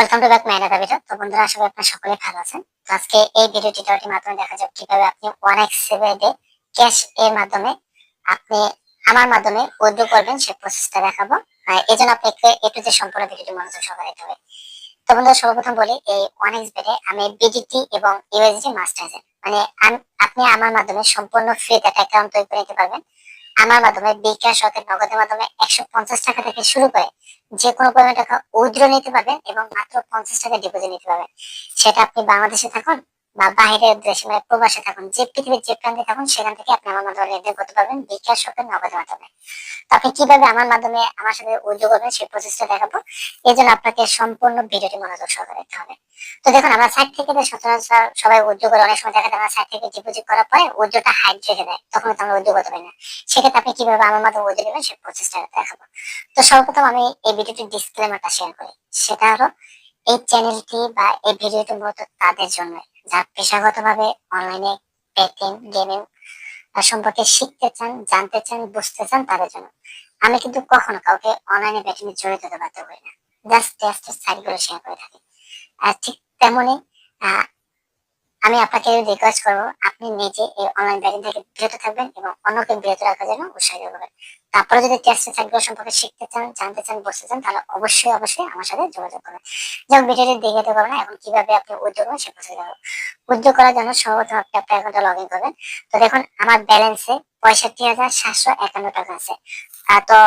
Welcome to back মাইনাটা video তো বন্ধুরা, আশা করি আপনারা সকলে ভালো আছেন। তো আজকে এই ভিডিও টিউটোরিয়ালটির মাধ্যমে দেখা যাবে কীভাবে আপনি ওয়ান এক্স সেভেডে ক্যাশ এর মাধ্যমে আপনি আমার মাধ্যমে উইথড্র করবেন, সেই প্রসেসটা দেখাবো। এই জন্য আপনাকে এ টু যে সম্পূর্ণ ভিডিওটি মনোযোগ সহকারে হবে। তো বন্ধুরা, সর্বপ্রথম বলি, এই ওয়ান এক্স বেডে আমি বিডিটি এবং ইউএসডি মাস্টার মানে আপনি আমার মাধ্যমে সম্পূর্ণ ফ্রিতে একটা অ্যাকাউন্ট তৈরি করে নিতে পারবেন। আমার মাধ্যমে বিকাশ অর্থাৎ নগদের মাধ্যমে একশো পঞ্চাশ টাকা থেকে শুরু করে যে কোনো পরিমাণ টাকা উইথড্র নিতে পারবেন এবং মাত্র পঞ্চাশ টাকা ডিপোজিট নিতে পারবেন। সেটা আপনি বাংলাদেশে থাকুন বা বাইরের দেশে মানে প্রবাসে থাকুন, যে পৃথিবীর যে প্রান্তে থাকুন, সেখান থেকে আপনি আমার মাধ্যমে লেনদেন করতে পারবেন বিকাশ শপের নগদের মাধ্যমে। তো আপনি কীভাবে আমার মাধ্যমে, আমার সাথে উইথড্র করবেন, সেই প্রসেসটা দেখাবো। এই জন্য আপনাকে সম্পূর্ণ ভিডিওটি মনোযোগ সহকারে দেখতে হবে। তো দেখুন, আমরা সাইট থেকে তো সচরাচর সবাই উইথড্র করে, অনেক সময় দেখা যায় আমরা সাইট থেকে ডিপোজিট করার পরে উইথড্রটা হাইড রেখে দেয় তখন তো আমরা উইথড্র করতে পারি না। সেক্ষেত্রে আপনি কীভাবে আমার মাধ্যমে উইথড্র নেবেন সেই প্রসেসটা দেখাবো। তো সর্বপ্রথম আমি এই ভিডিওটির ডিসক্লেমারটা শেয়ার করি। সেটা হলো, এই চ্যানেলটি বা এই ভিডিওটি মূলত তাদের জন্য যারা পেশাগতভাবে অনলাইনে পেটিং গেমিং সম্পর্কে শিখতে চান, জানতে চান, বুঝতে চান, তাদের জন্য। আমি কিন্তু কখনো কাউকে অনলাইনে ব্যাটিং এ জড়িত হতে বাধ্য করি না। জাস্ট জাস্ট সাইটগুলো শেয়ার করে থাকি। আর ঠিক তেমনই আমি আপনাকে রিকোয়েস্ট করব, আপনি নিজে এই অনলাইন ব্যাটিং থেকে বিরত থাকবেন এবং অন্যকে বিরত রাখার জন্য উৎসাহিত করবেন তারপরে যদি টেস্ট সাইটগুলো সম্পর্কে শিখতে চান, জানতে চান, বুঝতে চান, তাহলে অবশ্যই অবশ্যই আমার সাথে যোগাযোগ করবেন। যেমন ভিডিওটি দেখে তো করবেন এখন কীভাবে আপনি উদ্যোগ করবেন সে প্রসেস দেবো উদ্যোগ করার জন্য সর্বপ্রথম আপনি আপনার অ্যাকাউন্টে লগ ইন করবেন। তো দেখুন, আমার ব্যালেন্সে পঁয়ষট্টি হাজার সাতশো একান্ন টাকা আছে। তো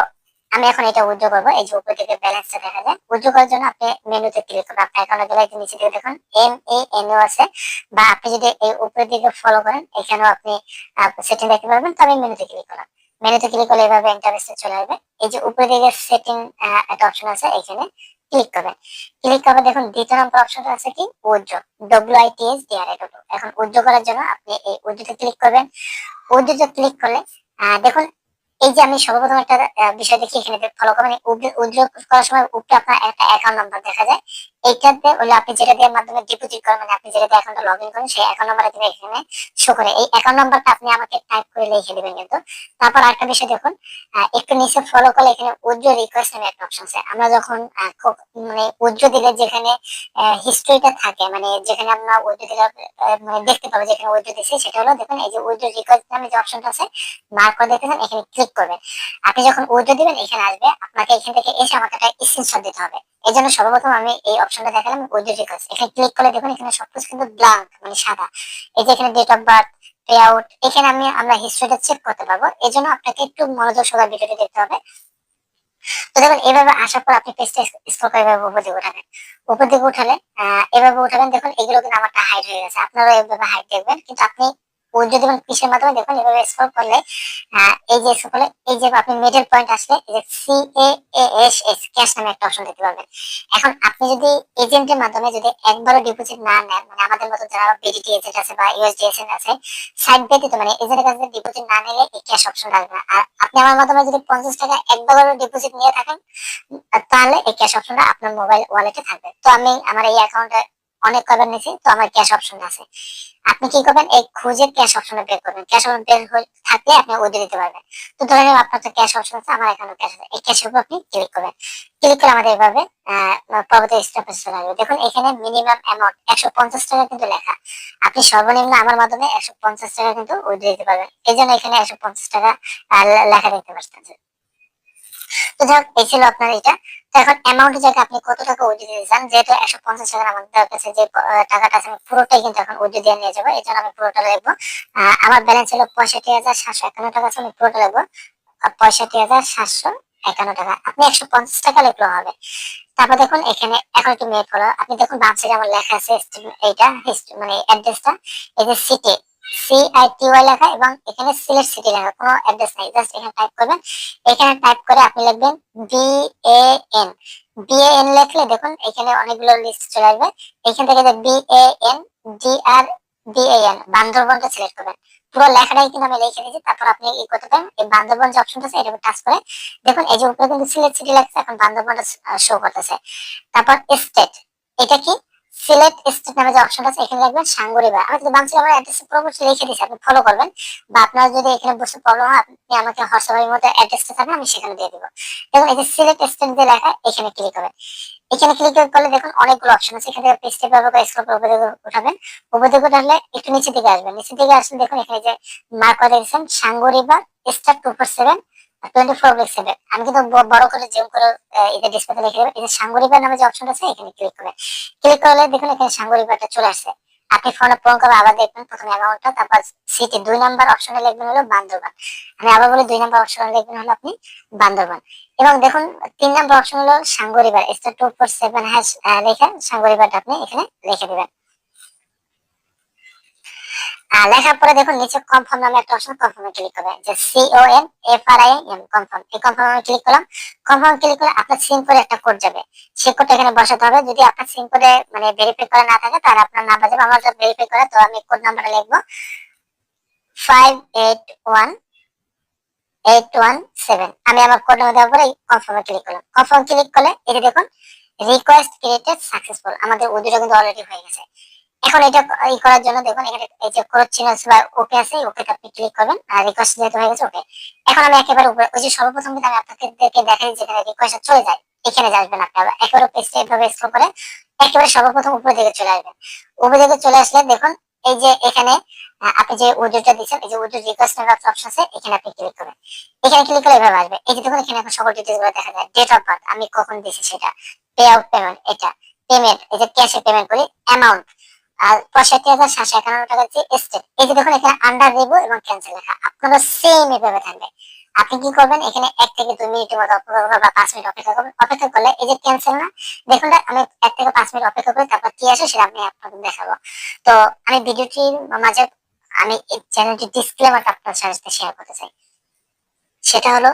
আমি এখন এটা উদ্যোগ করব। এই যে উপর দিকে ব্যালেন্সটা দেখা যায়। উদ্যোগ করার জন্য আপনি মেনুতে ক্লিক করবেন আপনার অ্যাকাউন্টে গেলে যে নিচে দিকে দেখুন এম এ এন ও আছে। বা আপনি যদি এই উপরের দিকে ফলো করেন, এখানেও আপনি সেটিং দেখতে পারবেন। তবে মেনুতে ক্লিক করুন মেনুতে ক্লিক করলে এভাবে ইন্টারফেসে চলে আসবে। এই যে উপরের দিকে সেটিং একটা অপশন আছে, এখানে ক্লিক করবেন। ক্লিক করবে, দেখুন, দ্বিতীয় নম্বর অপশনটা আছে কি? উজ্জ্ব W I T S D R এখন উজ্জ্ব করার জন্য আপনি এই উজ্জ্বতে ক্লিক করবেন। উজ্জ্বতে ক্লিক করলে দেখুন এই যে আমি সর্বপ্রথম একটা বিষয় দেখি এখানে ফলো করেন উদ্যোগ করার সময় উপরে আপনার একটা অ্যাকাউন্ট নাম্বার দেখা যায়। এইটাতে হলে আপনি যেটা দিয়ে মাধ্যমে ডিপোজিট করেন মানে আপনি যেটা দিয়ে লগ ইন করেন, সেই অ্যাকাউন্ট কিন্তু এখানে শো করে। এই অ্যাকাউন্ট আপনি আমাকে টাইপ করে লিখে দিবেন কিন্তু। তারপর বিষয় দেখুন একটু নিচে ফলো করলে এখানে উজ্জ্ব রিকোয়েস্ট নামে একটা অপশন আছে। আমরা যখন মানে উজ্জ্ব দিলে যেখানে হিস্ট্রিটা থাকে মানে যেখানে আমরা উজ্জ্ব দিলে মানে দেখতে পাবো যেখানে উজ্জ্ব দিচ্ছে সেটা হলো দেখুন, এই যে উজ্জ্ব রিকোয়েস্ট নামে যে অপশনটা আছে মার্ক করে দেখতেছেন এখানে ক্লিক করবেন আপনি যখন উজ্জ্ব দিবেন, এখানে আসবে, আপনাকে এখান থেকে এসে আমাকে একটা স্ক্রিনশট দিতে হবে। এই জন্য সর্বপ্রথম আমি এই অপশনটা দেখালাম উইথ রিকোয়েস্ট এখানে ক্লিক করলে দেখুন এখানে সবকিছু কিন্তু ব্ল্যাঙ্ক মানে সাদা। এই যে এখানে date of birth pay out এখানে আমি, আমরা হিস্ট্রিটা চেক করতে পারব। এই জন্য আপনাকে একটু মনোযোগ সহকারে ভিডিওটি দেখতে হবে। তো দেখুন, এভাবে আসার পর আপনি পেজটা স্ক্রল করে এভাবে উপর দিকে উঠাবেন। উপর দিকে উঠালে এভাবে উঠাবেন, দেখুন এগুলো কিন্তু আমারটা হাইড হয়ে গেছে। আপনারা এভাবে হাইড দেখবেন, কিন্তু আপনি অপশন একবারও ডিপোজিট না নেন মানে আমাদের মতো যারা বিডিটি এজেন্ট আছে বা আছে সাইড ব্যতীত মানে এজেন্টের কাছে ডিপোজিট না নিলে এই ক্যাশ অপশনটা আসবে না। আর আপনি আমার মাধ্যমে যদি পঞ্চাশ টাকা একবারও ডিপোজিট নিয়ে থাকেন, তাহলে এই ক্যাশ অপশনটা আপনার মোবাইল ওয়ালেটে থাকবে তো আমি, আমার এই অ্যাকাউন্টে অনেক কবার নিয়েছি তো আমার ক্যাশ অপশন আছে। আপনি কি করবেন? এই খুঁজে ক্যাশ অপশনে বের করবেন। ক্যাশ অপশন বের থাকলে আপনি ওদের দিতে পারবেন। তো ধরে নিন আপনার তো ক্যাশ অপশন আছে আমার এখানে ক্যাশ আছে। এই ক্যাশের উপর আপনি ক্লিক করবেন। ক্লিক করে আমাদের এভাবে পরবর্তী স্টেপে আসবে। দেখুন এখানে মিনিমাম অ্যামাউন্ট একশো পঞ্চাশ টাকা কিন্তু লেখা। আপনি সর্বনিম্ন আমার মাধ্যমে একশো পঞ্চাশ টাকা কিন্তু উইথড্র দিতে পারবেন। এই জন্য এখানে একশো পঞ্চাশ টাকা লেখা দেখতে পাচ্ছেন। তো যাই হোক, এই ছিল আপনার এটা এখন অ্যামাউন্টের জায়গায় আপনি কত টাকা উইথড্র দিতে চান? যেহেতু একশো পঞ্চাশ টাকা আমাদের কাছে যে টাকাটা আছে আমি পুরোটাই কিন্তু এখন উইথড্র দিয়ে নিয়ে যাব। এই জন্য আমি পুরোটা লিখব। আমার ব্যালেন্স ছিল পঁয়ষট্টি হাজার সাতশো একান্ন টাকা আছে আমি পুরোটা আহ, পঁয়ষট্টি হাজার সাতশো একান্ন টাকা। আপনি একশো পঞ্চাশ টাকা লিখলেও হবে। তারপর দেখুন এখানে এখন একটু মেয়ে ফলো আপনি দেখুন বাম আমার লেখা আছে এইটা মানে অ্যাড্রেসটা এই যে সিটি পুরো লেখাটাই কিন্তু আমি লিখে দিয়েছি, তারপর আপনি ই করতে পারেন। এই যে অপশনটা আছে টাচ করে। দেখুন, এই যে উপরে কিন্তু সিলেট সিটি এখন শো করতেছে। তারপর স্টেট এটা কি? সিলেক্ট স্টেট নামে যে অপশন আছে, এখানে লিখবেন সাঙ্গুরিবা আমি যদি আমার অ্যাড্রেস লিখে আপনি ফলো করবেন। বা আপনার যদি এখানে প্রবলেম হয়, আপনি আমাকে হোয়াটসঅ্যাপের মধ্যে অ্যাড্রেসটা থাকবে আমি সেখানে দিয়ে দিব। এবং এই যে সিলেক্ট স্টেট যে লেখা, এখানে ক্লিক করবেন। এখানে ক্লিক করলে দেখুন অনেকগুলো অপশন আছে। এখানে ব্যবহার করে উপরে উঠাবেন। উপরে উঠালে একটু নিচে দিকে আসবেন। নিচে দিকে আসলে দেখুন, এখানে যে মার্ক করে দিয়েছেন সাঙ্গরিবা স্টার টু ফোর সেভেন আমি কিন্তু বড় করে জুম করে এটা ডিসপ্লেতে লিখে দেবেন এই যে নামে যে অপশন আছে, এখানে ক্লিক করবেন। ক্লিক করলে দেখুন এখানে সাঙ্গরিবাটা চলে আসছে। আপনি ফোনে পূরণ করে আবার দেখবেন প্রথমে অ্যামাউন্টটা তারপর সিটি দুই নাম্বার অপশনে লিখবেন হলো বান্দরবান। আমি আবার বলি দুই নাম্বার অপশনে লিখবেন হলো আপনি বান্দরবান। এবং দেখুন, তিন নাম্বার অপশন হলো সাঙ্গরিবার star two four seven hash লেখা সাঙ্গরিবারটা আপনি এখানে লিখে দিবেন। লেখার পরে দেখুন নিচে কনফার্ম নামে একটা অপশন কনফার্মে ক্লিক করবেন যে C O N F R I M confirm এই কনফার্মে ক্লিক করলাম। কনফার্ম ক্লিক করে আপনার সিম করে একটা কোড যাবে। সেই কোডটা এখানে বসাতে হবে। যদি আপনার সিম করে মানে ভেরিফাই করা না থাকে, তাহলে আপনার নাম্বার যাবে। আমার যদি ভেরিফাই করে, তো আমি কোড নাম্বারটা লিখব। Five eight one eight one seven আমি আমার কোড নাম্বার দেওয়ার পরে কনফার্মে ক্লিক করলাম। কনফার্ম ক্লিক করলে এটা দেখুন রিকোয়েস্ট ক্রিয়েটেড সাকসেসফুল আমাদের ওদিটা কিন্তু অলরেডি হয়ে গেছে। এখন এটা ই করার জন্য দেখুন, এখানে এই যে ক্রোচ চিহ্ন আছে বা ওকে আছে ওকে আপনি ক্লিক করবেন, আর রিকোয়েস্ট যেহেতু হয়ে গেছে ওকে এখন আমি একেবারে উপরে, ওই যে সর্বপ্রথম কিন্তু আমি আপনাকে দেখে দেখাই যেখানে রিকোয়েস্ট চলে যায়, এখানে আসবেন আপনি আবার, একেবারে পেজটা এইভাবে স্ক্রল করে একেবারে সর্বপ্রথম উপরে দিকে চলে আসবেন। উপরে দিকে চলে আসলে দেখুন, এই যে এখানে আপনি যে উইডোটা দিচ্ছেন, এই যে উইডো রিকোয়েস্ট অপশন আছে, এখানে আপনি ক্লিক করবেন। এখানে ক্লিক করলে এভাবে আসবে। এই যে দেখুন, এখানে এখন সকল ডিটেলসগুলো দেখা যায়। ডেট অফ বার্থ আমি কখন দিয়েছি সেটা পে আউট পেমেন্ট এটা পেমেন্ট এই যে ক্যাশে পেমেন্ট করি অ্যামাউন্ট আর পঁয়ষট্টি হাজার সাতশো একান্ন টাকা যে স্টেট এই যে দেখুন এখানে আন্ডার রিভিউ এবং ক্যান্সেল লেখা আপনারও সেম এভাবে থাকবে। আপনি কি করবেন? এখানে এক থেকে দুই মিনিটের মতো অপেক্ষা করবেন বা পাঁচ মিনিট অপেক্ষা করবেন। অপেক্ষা করলে এই যে ক্যান্সেল না, দেখুন আমি এক থেকে পাঁচ মিনিট অপেক্ষা করি তারপর কি আসে সেটা আমি আপনাদের দেখাবো। তো আমি ভিডিওটির মাঝে আমি এই চ্যানেলটি ডিসক্লেমারটা আপনার সাথে শেয়ার করতে চাই। সেটা হলো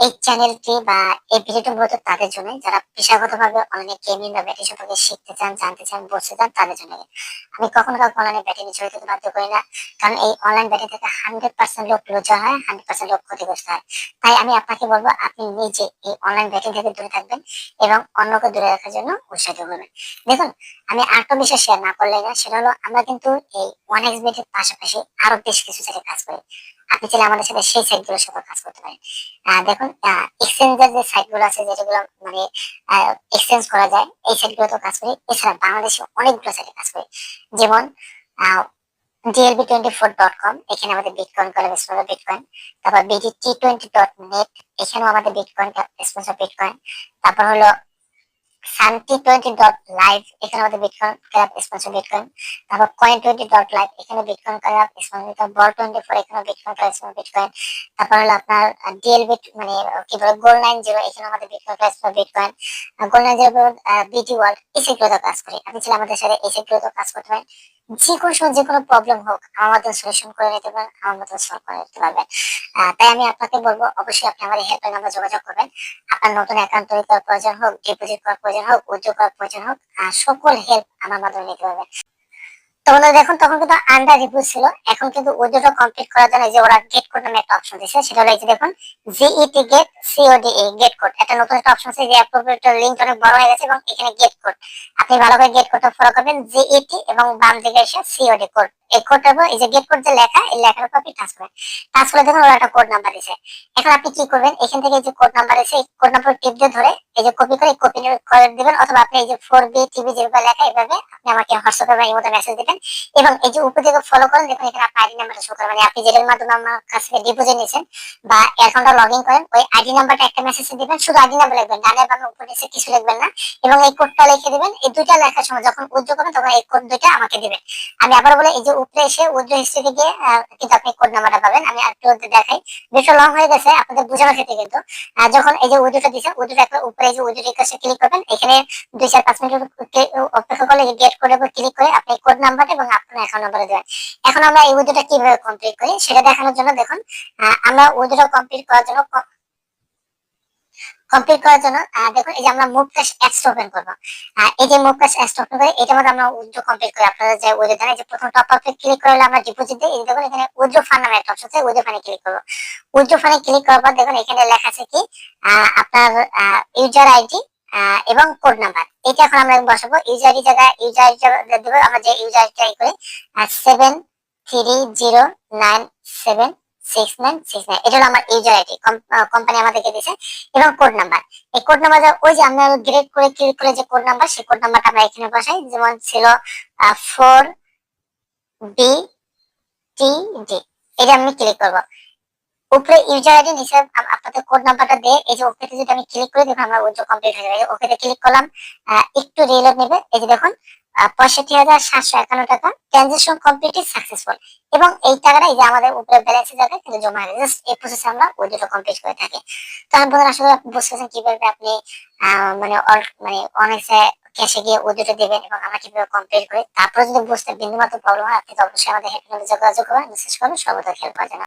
এই চ্যানেলটি বা এই ভিডিওটি মূলত তাদের জন্য যারা পেশাগতভাবে অনলাইনে গেমিং বা ব্যাটিং সম্পর্কে শিখতে চান, জানতে চান, বুঝতে চান, তাদের জন্য আমি কখনো কাউকে অনলাইনে ব্যাটিং জড়িত হতে বাধ্য করি না, কারণ এই অনলাইন ব্যাটিং থেকে হান্ড্রেড পার্সেন্ট লোক লজ্জা হয় হান্ড্রেড পার্সেন্ট লোক ক্ষতিগ্রস্ত হয়। তাই আমি আপনাকে বলব, আপনি নিজে এই অনলাইন ব্যাটিং থেকে দূরে থাকবেন এবং অন্যকে দূরে রাখার জন্য উৎসাহিত করবেন। দেখুন, আমি আরেকটা বিষয় শেয়ার না করলে না, সেটা হলো আমরা কিন্তু এই ওয়ান এক্স বেটের পাশাপাশি আরও বেশ কিছু জায়গায় কাজ করি। আপনি চাইলে আমাদের সাথে সেই সাইটগুলোর সাথে কাজ করতে পারেন। দেখুন এক্সচেঞ্জের যে সাইটগুলো আছে, যেগুলো মানে এক্সচেঞ্জ করা যায়, এই সাইটগুলো তো কাজ করি। এছাড়া বাংলাদেশে অনেকগুলো সাইটে কাজ করি। যেমন DLB twenty four dot com এখানে আমাদের বিটকয়েন করে স্পন্সর বিটকয়েন তারপর BD T twenty dot net এখানেও আমাদের বিটকয়েন স্পন্সর বিটকয়েন তারপর হলো শান্তি টোয়েন্টি ডট লাইভ এখানে আমাদের বিটকয়েন ক্লাব স্পন্সর বিটকয়েন তারপর কয়েন টোয়েন্টি ডট লাইভ এখানে bitcoin club sponsor ball twenty four এখানে বিটকয়েন ক্লাব স্পন্সর বিটকয়েন তারপর হলো আপনার ডিএলবি মানে কি বলে গোল নাইন জিরো এখানে আমাদের bitcoin club sponsor bitcoin goal nine zero BT world এই সেগুলোতে কাজ করে। আপনি চাইলে আমাদের সাথে এই সেগুলোতে কাজ করতে পারেন। যে কোনো যে কোনো প্রবলেম হোক, আমার মতন সলিউশন করে নিতে পারেন, আমার মতো সলভ করে নিতে পারবেন। তাই আমি আপনাকে বলব, অবশ্যই আপনি আমাদের হেল্পলাইন নাম্বার যোগাযোগ করবেন। আপনার নতুন অ্যাকাউন্ট তৈরি করার প্রয়োজন হোক ডিপোজিট করার প্রয়োজন হোক, উদ্যোগ করার প্রয়োজন হোক সকল হেল্প আমার মাধ্যমে নিতে পারবেন। তো দেখুন, তখন কিন্তু আন্ডার রিভিউ ছিল। এখন কিন্তু উদ্যোগটা কমপ্লিট করার জন্য যে ওরা গেট কোড নামে একটা অপশন দিয়েছে, সেটা হলো এই যে দেখুন G E T get C O D get code একটা নতুন একটা অপশন আছে, যে অ্যাপ্রোপ্রিয়েট লিঙ্ক অনেক বড় হয়ে গেছে এবং এখানে গেট কোড আপনি ভালো করে গেট কোডটা ফলো করবেন জিইটি এবং বাম দিকে এসে সিওডি কোড বি এবং এই মানে লগ ইন করেন, ওই আইডি একটা মেসেজ দিবেন, শুধু আইডি নাম্বার কিছু লিখবেন না। এবং এই কোডটা লিখে দিবেন, এই দুইটা লেখার সময় যখন উদ্যোগ তখন এই কোড দুইটা আমাকে দিবেন। আমি আবার বলে, এই যে উপরে এসে উদ্যোগ হিস্ট্রি আহ, কিন্তু আপনি কোড নাম্বারটা পাবেন। আমি একটু দেখাই। ভিডিওটা লং হয়ে গেছে আপনাদের বোঝানোর ক্ষেত্রে কিন্তু যখন এই যে উদ্যোগটা দিচ্ছেন উদ্যোগ একটা উপরে যে উদ্যোগ রিকোয়েস্টে ক্লিক করবেন এখানে দুই চার পাঁচ মিনিট অপেক্ষা করলে গেট কোডের উপর ক্লিক করে আপনি কোড নাম্বারটা এবং আপনার অ্যাকাউন্ট নাম্বারে দেবেন। এখন আমরা এই উদ্যোগটা কীভাবে কমপ্লিট করি সেটা দেখানোর জন্য দেখুন আমরা উদ্যোগটা কমপ্লিট করার জন্য কমপ্লিট করার জন্য দেখুন, এই যে আমরা মুভ ক্যাশ অ্যাপস ওপেন করব। এই যে মুভ ক্যাশ অ্যাপস ওপেন করে, এটার মধ্যে আমরা উদ্যোগ কমপ্লিট করি। আপনারা যে দেন যে প্রথম টপ আপে ক্লিক করলে আমরা ডিপোজিট দিই। দেখুন, এখানে উদ্যোগ ফান্ড নামে একটা অপশন আছে উদ্যোগ ফান্ডে ক্লিক করব। উদ্যোগ ফান্ডে ক্লিক করার পর দেখুন, এখানে লেখা আছে কি আপনার ইউজার আইডি এবং কোড নাম্বার এটা এখন আমরা বসাবো। ইউজার আইডি জায়গায় ইউজার আইডি দেবো। আমরা যে ইউজার আইডিটা করি seven three zero nine seven six nine six nine এটা হলো আমার ইউজার আইডি কোম্পানি আমাদেরকে দিয়েছে, এবং কোড নাম্বার এই কোড নাম্বার ওই যে আমরা গ্রেড করে ক্লিক করে যে কোড নাম্বার সেই কোড নাম্বারটা আমরা এখানে বসাই, যেমন ছিল ফোর বি টি ডি এটা আমি ক্লিক করব। উপরে ইউজার আইডি নিচে আপনাদের কোড নাম্বারটা দিয়ে, এই যে ওকেতে যদি আমি ক্লিক করি, দেখুন আমার উইথড্র কমপ্লিট হয়ে যাবে। ওকেতে ক্লিক করলাম একটু রিলোড নেবে। এই যে দেখুন পঁয়ষট্টি হাজার সাতশো একান্ন টাকা ট্রানজেকশন কমপ্লিটলি সাকসেসফুল এবং এই টাকাটা এই যে আমাদের উপরে ব্যালেন্সে যাবে, কিন্তু জমা জাস্ট এই প্রসেসে আমরা কমপ্লিট করে থাকি। তাহলে বন্ধুরা আসলে কীভাবে আপনি মানে মানে অনেক ক্যাশে গিয়ে দেবেন এবং আমরা কীভাবে কমপ্লিট করি। তারপরে যদি বুঝতে বিন্দুমাত্র প্রবলেম হয়, আপনি তো অবশ্যই আমাদের হেল্প যোগাযোগ করবেন। সর্বদা করার জন্য।